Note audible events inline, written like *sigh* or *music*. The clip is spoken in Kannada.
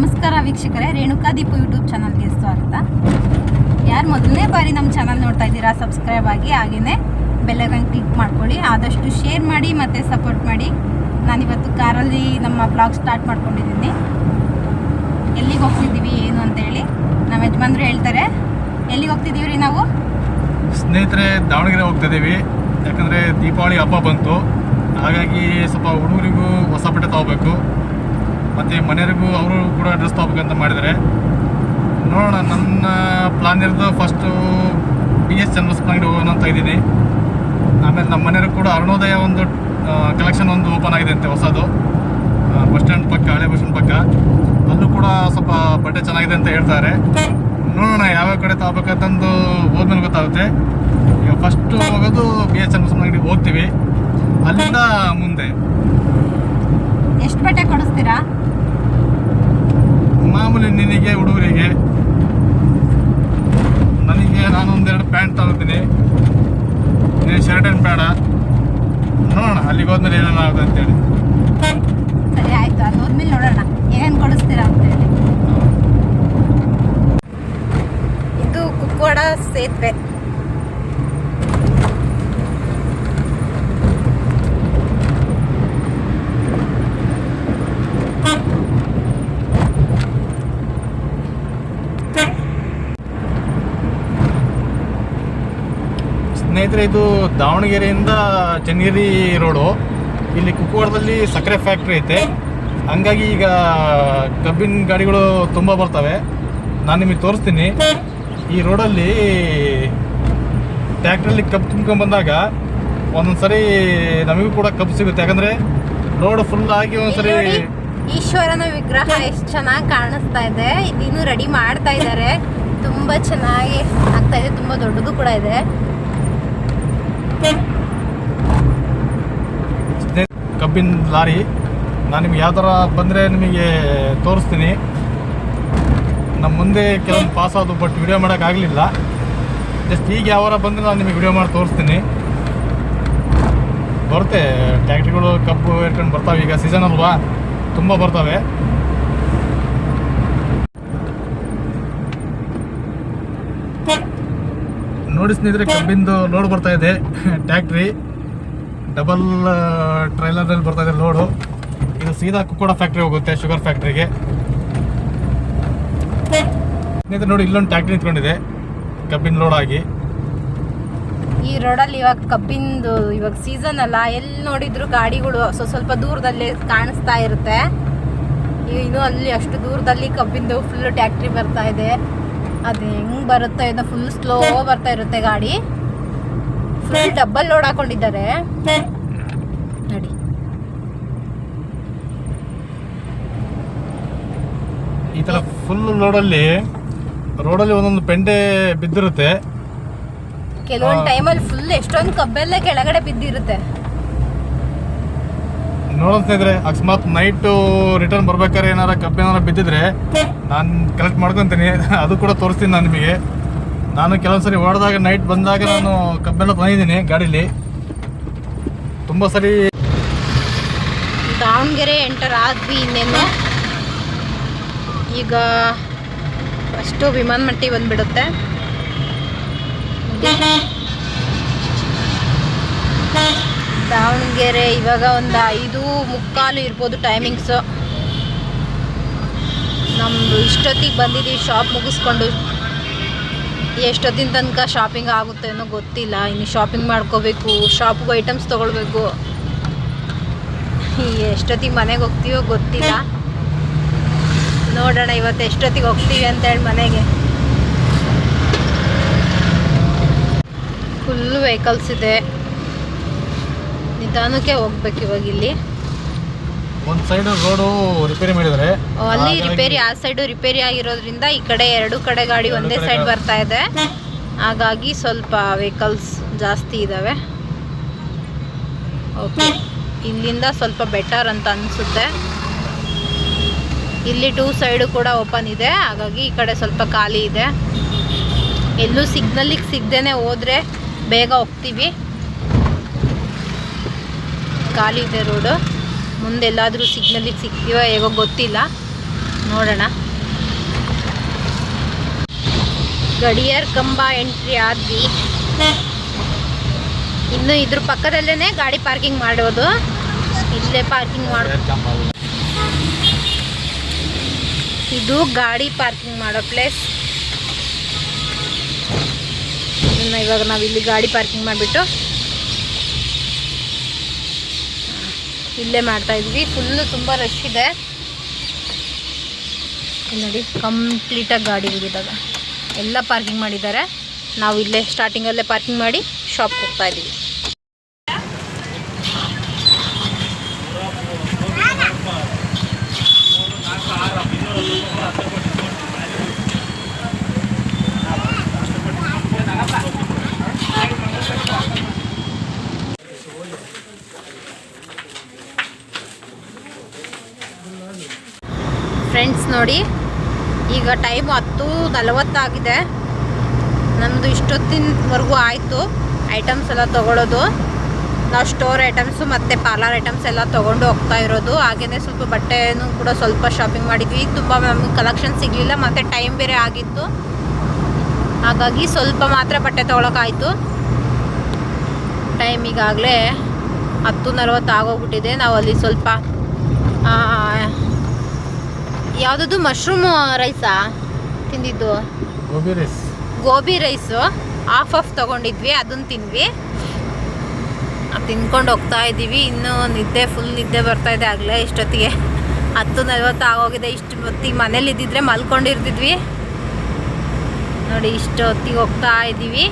ನಮಸ್ಕಾರ ವೀಕ್ಷಕರೇ, ರೇಣುಕಾ ದೀಪು ಯೂಟ್ಯೂಬ್ ಚಾನಲ್ಗೆ ಸ್ವಾಗತ. ಯಾರು ಮೊದಲನೇ ಬಾರಿ ನಮ್ಮ ಚಾನಲ್ ನೋಡ್ತಾ ಇದ್ದೀರಾ ಸಬ್ಸ್ಕ್ರೈಬ್ ಆಗಿ ಹಾಗೆಯೇ ಬೆಲ್ಲಗಂಗೆ ಕ್ಲಿಕ್ ಮಾಡ್ಕೊಳ್ಳಿ, ಆದಷ್ಟು ಶೇರ್ ಮಾಡಿ ಮತ್ತು ಸಪೋರ್ಟ್ ಮಾಡಿ. ನಾನಿವತ್ತು ಕಾರಲ್ಲಿ ನಮ್ಮ ಬ್ಲಾಗ್ ಸ್ಟಾರ್ಟ್ ಮಾಡ್ಕೊಂಡಿದ್ದೀನಿ. ಎಲ್ಲಿಗೆ ಹೋಗ್ತಿದ್ದೀವಿ, ಏನು ಅಂತೇಳಿ ನಮ್ಮ ಯಜಮಾನ್ರು ಹೇಳ್ತಾರೆ. ಎಲ್ಲಿಗೆ ಹೋಗ್ತಿದ್ದೀವಿ ರೀ ನಾವು? ಸ್ನೇಹಿತರೆ, ದಾವಣಗೆರೆ ಹೋಗ್ತಾ ಇದ್ದೀವಿ ಯಾಕಂದರೆ ದೀಪಾವಳಿ ಹಬ್ಬ ಬಂತು. ಹಾಗಾಗಿ ಸ್ವಲ್ಪ ಹುಡುಗರಿಗೂ ಹೊಸ ಬಟ್ಟೆ ತಗೋಬೇಕು. ಮತ್ತು ಮನೆಯವರಿಗೂ ಅವರು ಕೂಡ ಡ್ರೆಸ್ ತಗೋಬೇಕಂತ ಮಾಡಿದ್ದಾರೆ. ನೋಡೋಣ, ನನ್ನ ಪ್ಲಾನ್ ಇರೋದು ಫಸ್ಟು ಬಿ ಎಸ್ ಅಂಗಡಿ ಹೋಗೋಣ ಅಂತ ಇದ್ದೀನಿ. ಆಮೇಲೆ ನಮ್ಮ ಮನೆಯವರು ಕೂಡ ಅರುಣೋದಯ ಒಂದು ಕಲೆಕ್ಷನ್ ಒಂದು ಓಪನ್ ಆಗಿದೆ ಅಂತೆ ಹೊಸದು. ಬಸ್ ಸ್ಟ್ಯಾಂಡ್ ಪಕ್ಕ, ಹಳೆ ಬಸ್ ಸ್ಟ್ಯಾಂಡ್ ಪಕ್ಕ. ಅಲ್ಲೂ ಕೂಡ ಸ್ವಲ್ಪ ಬಟ್ಟೆ ಚೆನ್ನಾಗಿದೆ ಅಂತ ಹೇಳ್ತಾರೆ. ನೋಡೋಣ, ಯಾವ್ಯಾವ ಕಡೆ ತಗೋಬೇಕಂತಂದು ಹೋದ್ಮೇಲೆ ಗೊತ್ತಾಗುತ್ತೆ. ಈಗ ಫಸ್ಟು ಹೋಗೋದು ಬಿ ಎಸ್ ಅಂಗಡಿಗೆ ಹೋಗ್ತೀವಿ. ಅಲ್ಲಿಂದ ಮುಂದೆ. ಎಷ್ಟು ಬಟ್ಟೆ ಕೊಡಿಸ್ತೀರಾ? ಮಾಮೂಲಿ ನಿನಗೆ ಹುಡುಗರಿಗೆ. ನನಗೆ ನಾನು ಒಂದೆರಡು ಪ್ಯಾಂಟ್ ತಗೋತೀನಿ. ನೀನು ಶರ್ಟ್ ಏನು ಬೇಡ. ನೋಡೋಣ ಅಲ್ಲಿಗೆ ಹೋದ್ಮೇಲೆ ಏನೇನಾಗುತ್ತೆ ಅಂತೇಳಿ. ಸರಿ ಆಯಿತು. ಅಲ್ಲಿ ಹೋದ್ಮೇಲೆ ನೋಡೋಣ. ಏನೇನು ಕೊಡಿಸ್ತೀರಾ ಅಂತೇಳಿ. ಇದು ಕುಕ್ಕೋಡ ಸೇತುವೆ. ಸ್ನೇಹಿತರೆ ಇದು ದಾವಣಗೆರೆಯಿಂದ ಚನ್ನಗಿರಿ ರೋಡು. ಇಲ್ಲಿ ಕುಕ್ಕವಾಡದಲ್ಲಿ ಸಕ್ಕರೆ ಫ್ಯಾಕ್ಟ್ರಿ ಐತೆ. ಹಂಗಾಗಿ ಈಗ ಕಬ್ಬಿನ ಗಾಡಿಗಳು ತುಂಬ ಬರ್ತವೆ. ನಾನು ನಿಮಗೆ ತೋರಿಸ್ತೀನಿ. ಈ ರೋಡಲ್ಲಿ ಟ್ಯಾಕ್ಟ್ರಲ್ಲಿ ಕಬ್ಬು ತುಂಬ್ಕೊಂಡು ಬಂದಾಗ ಒಂದೊಂದು ಸರಿ ನಮಗೂ ಕೂಡ ಕಬ್ಬು ಸಿಗುತ್ತೆ. ಯಾಕಂದರೆ ರೋಡ್ ಫುಲ್ ಆಗಿ ಒಂದ್ಸರಿ ಈಶ್ವರನ ವಿಗ್ರಹ ಎಷ್ಟು ಚೆನ್ನಾಗಿ ಕಾಣಿಸ್ತಾ ಇದೆ. ಇದನ್ನು ರೆಡಿ ಮಾಡ್ತಾ ಇದ್ದಾರೆ ತುಂಬಾ ಚೆನ್ನಾಗಿ ಆಗ್ತಾ ಇದೆ. ತುಂಬಾ ದೊಡ್ಡದು ಕೂಡ ಇದೆ. ಕಬ್ಬಿನ ಲಾರಿ. ನಾನು ನಿಮ್ಗೆ ಯಾವ ಥರ ಬಂದರೆ ನಿಮಗೆ ತೋರಿಸ್ತೀನಿ. ನಮ್ಮ ಮುಂದೆ ಕೆಲವೊಂದು ಪಾಸ್ ಆದವು ಬಟ್ ವಿಡಿಯೋ ಮಾಡೋಕ್ಕಾಗಲಿಲ್ಲ ಜಸ್ಟ್ ಈಗ ಯಾವಾರ ಬಂದರೆ ನಾನು ನಿಮಗೆ ವಿಡಿಯೋ ಮಾಡಿ ತೋರಿಸ್ತೀನಿ. ಬರುತ್ತೆ ಟ್ಯಾಕ್ಟ್ರಿಗಳು ಕಬ್ಬು ಇಟ್ಕೊಂಡು ಬರ್ತಾವೆ. ಈಗ ಸೀಸನ್ ಅಲ್ವಾ? ತುಂಬ ಬರ್ತವೆ. ನೋಡಿ ಸ್ನೇಹಿತರೆ, ಕಬ್ಬಿಂದು ಲೋಡ್ ಬರ್ತಾ ಇದೆ. ಟ್ಯಾಕ್ಟ್ರಿ ಡಬಲ್ ಟ್ರೈಲರಲ್ಲಿ ಬರ್ತಾ ಇದೆ ಲೋಡು ಇದು ಸೀದಾ ಕುಕ್ಕೋಡ ಫ್ಯಾಕ್ಟ್ರಿ ಹೋಗುತ್ತೆ ಶುಗರ್ ಫ್ಯಾಕ್ಟ್ರಿಗೆ ಸ್ನೇಹಿತರೆ, ನೋಡಿ ಇಲ್ಲೊಂದು ಟ್ಯಾಕ್ಟ್ರಿ ನಿಂತ್ಕೊಂಡಿದೆ, ಕಬ್ಬಿನ ಲೋಡ್ ಆಗಿ. ಈ ರೋಡಲ್ಲಿ ಇವಾಗ ಕಬ್ಬಿಂದು, ಇವಾಗ ಸೀಸನ್ ಅಲ್ಲ ಎಲ್ಲಿ ನೋಡಿದ್ರು ಗಾಡಿಗಳು ಸ್ವ ಸ್ವಲ್ಪ ದೂರದಲ್ಲಿ ಕಾಣಿಸ್ತಾ ಇರುತ್ತೆ. ಇನ್ನು ಅಲ್ಲಿ ಅಷ್ಟು ದೂರದಲ್ಲಿ ಕಬ್ಬಿಂದು ಫುಲ್ ಟ್ಯಾಕ್ಟ್ರಿ ಬರ್ತಾ ಇದೆ. ಅದು ಹೆಂಗ್ ಬರುತ್ತೆ? ಇದು ಫುಲ್ ಸ್ಲೋ ಬರ್ತಾ ಇರುತ್ತೆ ಗಾಡಿ. ಫುಲ್ ಡಬ್ಬಲ್ ಲೋಡ್ ಹಾಕೊಂಡಿದ್ದಾರೆ. ನೋಡಿ. ಈ ತರ ಫುಲ್ ಲೋಡಲ್ಲಿ ರೋಡಲ್ಲಿ ಒಂದೊಂದು ಪೆಂಡೆ ಬಿದ್ದಿರುತ್ತೆ. ಕೆಲವೊಂದು. ಟೈಮಲ್ಲಿ ಫುಲ್ ಎಷ್ಟೊಂದು ಕಬ್ಬೆಲ್ಲ ಕೆಳಗಡೆ ಬಿದ್ದಿರುತ್ತೆ. ನೋಡೋಣ ಇದ್ರೆ ಅಕಸ್ಮಾತ್ ನೈಟು ರಿಟರ್ನ್ ಬರ್ಬೇಕಾದ್ರೆ ಏನಾರ ಏನಾರ ಬಿದ್ದಿದ್ರೆ ನಾನು ಕಲೆಕ್ಟ್ ಮಾಡ್ಕೊತೀನಿ. *laughs* ಅದು ಕೂಡ ತೋರಿಸ್ತೀನಿ ನಾನು ನಿಮಗೆ. ನಾನು ಕೆಲವೊಂದ್ಸರಿ ಹೊಡೆದಾಗ ನೈಟ್ ಬಂದಾಗ ನಾನು ಕಬ್ಬೆಲ್ಲ ತಂದಿದ್ದೀನಿ ಗಾಡೀಲಿ. ತುಂಬ ಸರಿ ದಾವಣಗೆರೆ ಎಂಟರ್ ಆದ್ವಿ ಇನ್ನೇನು. ಈಗ ಅಷ್ಟು ವಿಮಾನ ಮಟ್ಟಿ ಬಂದ್ಬಿಡುತ್ತೆ. ಇವಾಗ ಒಂದು ಐದು ಮುಕ್ಕಾಲು ಇರ್ಬೋದು ಟೈಮಿಂಗ್ಸು ನಮ್ಮದು ಇಷ್ಟೊತ್ತಿಗೆ ಬಂದಿದ್ದೀವಿ ಶಾಪ್ ಮುಗಿಸ್ಕೊಂಡು. ಎಷ್ಟೊತ್ತಿನ ತನಕ ಶಾಪಿಂಗ್ ಆಗುತ್ತೆ ಅನ್ನೋ ಗೊತ್ತಿಲ್ಲ. ಇನ್ನು ಶಾಪಿಂಗ್ ಮಾಡ್ಕೋಬೇಕು ಶಾಪ್ಗೂ ಐಟಮ್ಸ್ ತೊಗೊಳ್ಬೇಕು. ಎಷ್ಟೊತ್ತಿಗೆ ಮನೆಗೆ ಹೋಗ್ತೀವೋ ಗೊತ್ತಿಲ್ಲ. ನೋಡೋಣ ಇವತ್ತು ಎಷ್ಟೊತ್ತಿಗೆ ಹೋಗ್ತೀವಿ ಅಂತೇಳಿ ಮನೆಗೆ. ಫುಲ್ ವೆಹಿಕಲ್ಸ್ ಇದೆ. ನಿಧಾನಕ್ಕೆ ಹೋಗ್ಬೇಕು ಇವಾಗ ಇಲ್ಲಿ. ಒಂದು ಸೈಡ್ ರೋಡು ರಿಪೇರಿ ಮಾಡಿದ್ದಾರೆ ಓ, ಅಲ್ಲಿ ರಿಪೇರಿ ಆ ಸೈಡು ರಿಪೇರಿ ಆಗಿರೋದ್ರಿಂದ ಈ ಕಡೆ ಎರಡು ಕಡೆ ಗಾಡಿ ಒಂದೇ ಸೈಡ್ ಬರ್ತಾ ಇದೆ. ಹಾಗಾಗಿ ಸ್ವಲ್ಪ ವೆಹಿಕಲ್ಸ್ ಜಾಸ್ತಿ ಇದ್ದಾವೆ ಓಕೆ ಇಲ್ಲಿಂದ ಸ್ವಲ್ಪ ಬೆಟರ್ ಅಂತ ಅನಿಸುತ್ತೆ. ಇಲ್ಲಿ ಟೂ ಸೈಡು ಕೂಡ ಓಪನ್ ಇದೆ. ಹಾಗಾಗಿ ಈ ಕಡೆ ಸ್ವಲ್ಪ ಖಾಲಿ ಇದೆ. ಎಲ್ಲೂ ಸಿಗ್ನಲ್ಲಿಗೆ ಸಿಗ್ದೇನೆ ಹೋದ್ರೆ ಬೇಗ ಹೋಗ್ತೀವಿ. ಖಾಲಿ ಇದೆ ರೋಡು ಮುಂದೆಲ್ಲಾದರೂ ಸಿಗ್ನಲಿಗೆ ಸಿಗ್ತೀವೋ ಹೇಗೋ ಗೊತ್ತಿಲ್ಲ. ನೋಡೋಣ. ಗಡಿಯಾರ್ ಕಂಬ ಎಂಟ್ರಿ ಆದ್ವಿ. ಇನ್ನು ಇದ್ರ ಪಕ್ಕದಲ್ಲೇ ಗಾಡಿ ಪಾರ್ಕಿಂಗ್ ಮಾಡೋದು ಇಲ್ಲೇ ಪಾರ್ಕಿಂಗ್ ಮಾಡ. ಇದು ಗಾಡಿ ಪಾರ್ಕಿಂಗ್ ಮಾಡೋ ಪ್ಲೇಸ್ ಇನ್ನು ಇವಾಗ ನಾವು ಇಲ್ಲಿ ಗಾಡಿ ಪಾರ್ಕಿಂಗ್ ಮಾಡಿಬಿಟ್ಟು ಇಲ್ಲೇ ಮಾಡ್ತಾ ಇದ್ವಿ. ಫುಲ್ಲು ತುಂಬ ರಶ್ ಇದೆ. ನೋಡಿ ಕಂಪ್ಲೀಟಾಗಿ ಗಾಡಿಗಳಿದಾಗ ಎಲ್ಲ ಪಾರ್ಕಿಂಗ್ ಮಾಡಿದ್ದಾರೆ. ನಾವು ಇಲ್ಲೇ ಸ್ಟಾರ್ಟಿಂಗಲ್ಲೇ ಪಾರ್ಕಿಂಗ್ ಮಾಡಿ ಶಾಪ್ಗೆ ಹೋಗ್ತಾ ಫ್ರೆಂಡ್ಸ್ ನೋಡಿ. ಈಗ ಟೈಮ್ ಹತ್ತು ನಲವತ್ತಾಗಿದೆ ನಮ್ಮದು ಇಷ್ಟೊತ್ತಿನವರೆಗೂ ಆಯಿತು. ಐಟಮ್ಸ್ ಎಲ್ಲ ತೊಗೊಳೋದು. ನಾವು ಸ್ಟೋರ್ ಐಟಮ್ಸು ಮತ್ತು ಪಾರ್ಲರ್ ಐಟಮ್ಸ್ ಎಲ್ಲ ತೊಗೊಂಡು ಹೋಗ್ತಾ ಇರೋದು. ಹಾಗೆಯೇ ಸ್ವಲ್ಪ ಬಟ್ಟೆನೂ ಕೂಡ ಸ್ವಲ್ಪ ಶಾಪಿಂಗ್ ಮಾಡಿದ್ವಿ. ತುಂಬ ನಮಗೆ ಕಲೆಕ್ಷನ್ ಸಿಗಲಿಲ್ಲ, ಮತ್ತು ಟೈಮ್ ಬೇರೆ ಆಗಿತ್ತು. ಹಾಗಾಗಿ ಸ್ವಲ್ಪ ಮಾತ್ರ ಬಟ್ಟೆ ತೊಗೊಳಕ್ಕಾಯಿತು. ಟೈಮ್ ಈಗಾಗಲೇ ಹತ್ತು ನಲವತ್ತು ಆಗೋಗ್ಬಿಟ್ಟಿದೆ. ನಾವು ಅಲ್ಲಿ ಸ್ವಲ್ಪ ಯಾವುದದು ಮಶ್ರೂಮ್ ರೈಸಾ ತಿಂದಿದ್ದು? Gobi rice gobi rice half half ತಗೊಂಡಿದ್ವಿ ಅದನ್ನು ತಿಂದ್ವಿ. ತಿನ್ಕೊಂಡು ಹೋಗ್ತಾ ಇದ್ದೀವಿ ಇನ್ನೂ ನಿದ್ದೆ ಫುಲ್ ನಿದ್ದೆ ಬರ್ತಾ ಇದೆ ಆಗಲೇ ಇಷ್ಟೊತ್ತಿಗೆ. ಹತ್ತು ನಲ್ವತ್ತು ಆಗೋಗಿದೆ ಇಷ್ಟು ಹೊತ್ತಿಗೆ ಮನೇಲಿ ಇದ್ದಿದ್ರೆ ಮಲ್ಕೊಂಡಿರ್ತಿದ್ವಿ. ನೋಡಿ ಇಷ್ಟೊತ್ತಿಗೆ ಹೋಗ್ತಾ ಇದ್ದೀವಿ